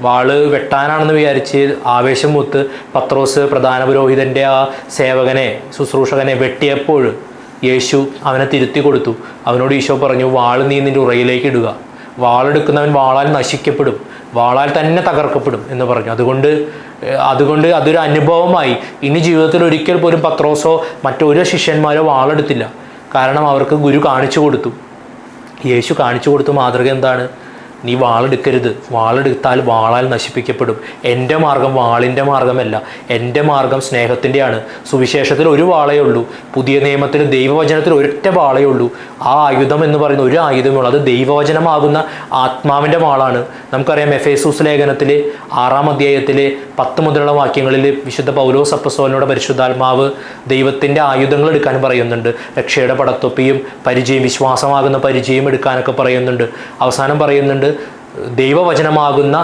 വാൾ വെട്ടാനാണെന്ന് വിചാരിച്ച് ആവേശം മൂത്ത് പത്രോസ് പ്രധാന പുരോഹിതന്റെ ആ സേവകനെ ശുശ്രൂഷകനെ വെട്ടിയപ്പോൾ യേശു അവനെ തിരുത്തി കൊടുത്തു. അവനോട് ഈശോ പറഞ്ഞു വാൾ നീ നിന്റെ ഉറയിലേക്ക് ഇടുക. വാളെടുക്കുന്നവൻ വാളാൽ നശിക്കപ്പെടും. വാളാൽ തന്നെ തകർക്കപ്പെടും എന്ന് പറഞ്ഞു. അതുകൊണ്ട് അതുകൊണ്ട് അതൊരു അനുഭവമായി. ഇനി ജീവിതത്തിൽ ഒരിക്കൽ പോലും പത്രോസോ മറ്റൊരു ശിഷ്യന്മാരോ വാളെടുത്തില്ല കാരണം അവർക്ക് ഗുരു കാണിച്ചു കൊടുത്തു. യേശു കാണിച്ചു കൊടുത്ത മാതൃക എന്താണ്? നീ വാളെടുക്കരുത്. വാളെടുത്താൽ വാളാൽ നശിപ്പിക്കപ്പെടും. എന്റെ മാർഗം വാളിന്റെ മാർഗമല്ല. എന്റെ മാർഗം സ്നേഹത്തിന്റെയാണ്. സുവിശേഷത്തിൽ ഒരു വാളേ ഉള്ളൂ. പുതിയ നിയമത്തിൽ ദൈവവചനത്തിൽ ഒരൊറ്റ വാളേ ഉള്ളൂ. ആ ആയുധം എന്ന് പറയുന്ന ഒരു ആയുധമേ ഉള്ളൂ അത് ദൈവവചനമാകുന്ന ആത്മാവിന്റെ വാളാണ്. നമുക്കറിയാം എഫ് എസൂസ് ലേഖനത്തിൽ ആറാം അധ്യായത്തിലെ പത്ത് മുതലുള്ള വാക്യങ്ങളിൽ വിശുദ്ധ പൗലോസ് അപ്പസോലിനോട് പരിശുദ്ധാത്മാവ് ദൈവത്തിന്റെ ആയുധങ്ങൾ എടുക്കാൻ പറയുന്നുണ്ട്. രക്ഷയുടെ പടത്തൊപ്പിയും പരിചയം വിശ്വാസമാകുന്ന പരിചയം എടുക്കാനൊക്കെ പറയുന്നുണ്ട്. അവസാനം പറയുന്നുണ്ട് ദൈവവചനമാകുന്ന